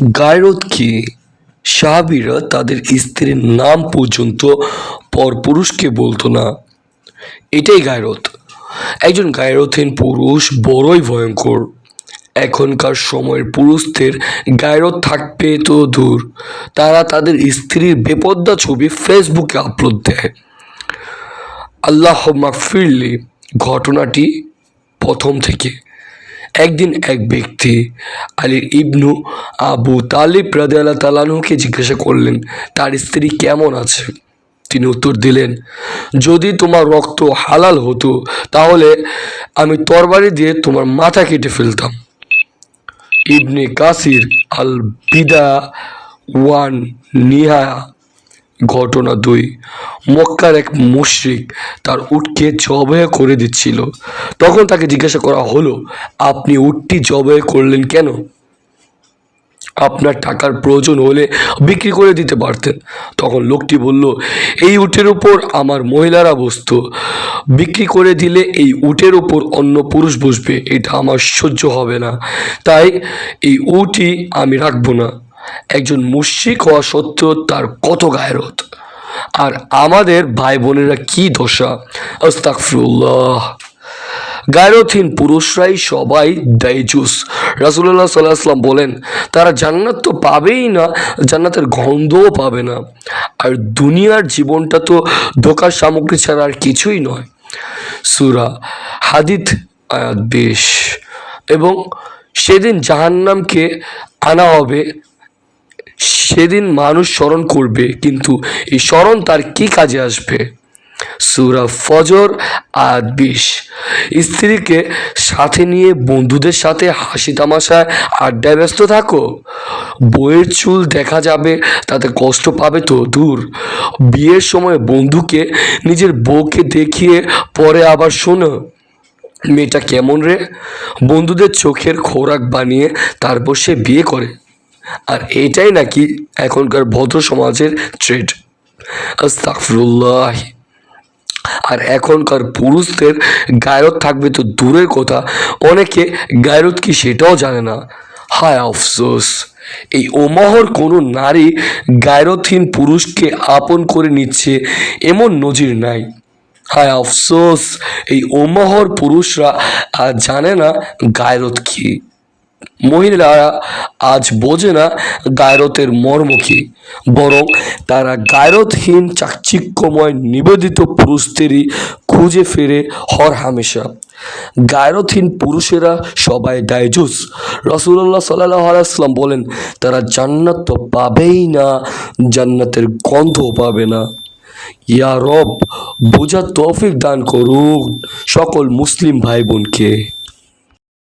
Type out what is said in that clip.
গায়রত কি? সাহাবিরা তাদের স্ত্রীর নাম পর্যন্ত পরপুরুষকে বলতো না। এটাই গায়রত একজন গায়রথহীন পুরুষ বড়ই ভয়ঙ্কর। এখনকার সময়ের পুরুষদের গায়রত থাকবে তো দূর। তারা তাদের স্ত্রীর বেপদ্দা ছবি ফেসবুকে আপলোড দেয়। আল্লাহ মাকফিরলি ঘটনাটি প্রথম থেকে। একদিন এক ব্যক্তি আলী ইবনু আবু তালিব রাদে আল্লাহ তালানুকে জিজ্ঞাসা করলেন, তার স্ত্রী কেমন আছে? তিনি উত্তর দিলেন, যদি তোমার রক্ত হালাল হতো, তাহলে আমি তরবারি দিয়ে তোমার মাথা কেটে ফেলতাম। ইবনে কাসির আল বিদা ওয়ান নিহা, ঘটনা দুই, মক্কার এক মুশ্রিক তার উটকে জবাই করে দিচ্ছিল। তখন তাকে জিজ্ঞাসা করা হলো, আপনি উটটি জবাই করলেন কেন? আপনার টাকার প্রয়োজন হলে বিক্রি করে দিতে পারতেন। তখন লোকটি বলল, এই উটের উপর আমার মহিলারা বসতো। বিক্রি করে দিলে এই উটের উপর অন্য পুরুষ বসবে। এটা আমার সহ্য হবে না। তাই এই উটই আমি রাখব না। একজন মুশিক হওয়া সত্ত্বেও তার কত গায়রত। আর আমাদের ভাই বোনেরা কি দশা? আস্তাকফিরুল্লাহ গায়রথহীন পুরুষরাই সবাই দায়জুস রাসুল্লাহ সাল্লাহ আসলাম বলেন, তারা জান্নাত তো পাবেই না, জান্নাতের গন্ধও পাবে না। আর দুনিয়ার জীবনটা তো ধোকার সামগ্রী ছাড়া আর কিছুই নয়। সুরা হাদিত আয়াত বেশ। এবং সেদিন জাহান্নামকে আনা হবে, সেদিন মানুষ স্মরণ করবে, কিন্তু এই স্মরণ তার কি কাজে আসবে? সুরা ফজর আর বিশ। স্ত্রীকে সাথে নিয়ে বন্ধুদের সাথে হাসি তামাশায় আড্ডায় ব্যস্ত থাকো। বইয়ের চুল দেখা যাবে, তাতে কষ্ট পাবে তো দূর। বিয়ের সময় বন্ধুকে নিজের বউকে দেখিয়ে পরে আবার শোনো, মেয়েটা কেমন রে? বন্ধুদের চোখের খোরাক বানিয়ে তারপর সে বিয়ে করে। আর এটাই নাকি এখনকার ভদ্র সমাজের ট্রেড। আস্তাকফিরুল্লাহ আর এখনকার পুরুষদের গায়রত থাকবে তো দূরের কথা, অনেকে গায়রত কি সেটাও জানে না। হায় আফসোস, এই ওমহর কোনো নারী গায়রতহীন পুরুষকে আপন করে নিচ্ছে এমন নজির নাই। হায় আফসোস, এই ওমহর পুরুষরা আর জানে না গায়রত কি। মহিলারা আজ বোঝে না গায়রতের মর্ম কি, বরং তারা গায়রতহীন চাকচিক্যময়, নিবেদিত পুরুষদেরই খুঁজে ফেরে হর হামেশা। গায়রতহীন পুরুষেরা সবাই দায়জুস রসুল্লাহ সাল্লাহ আলাইসলাম বলেন, তারা জান্নাত তো পাবেই না, জান্নাতের গন্ধও পাবে না। ইয়া রব, বোঝার তৌফিক দান করুন সকল মুসলিম ভাই বোনকে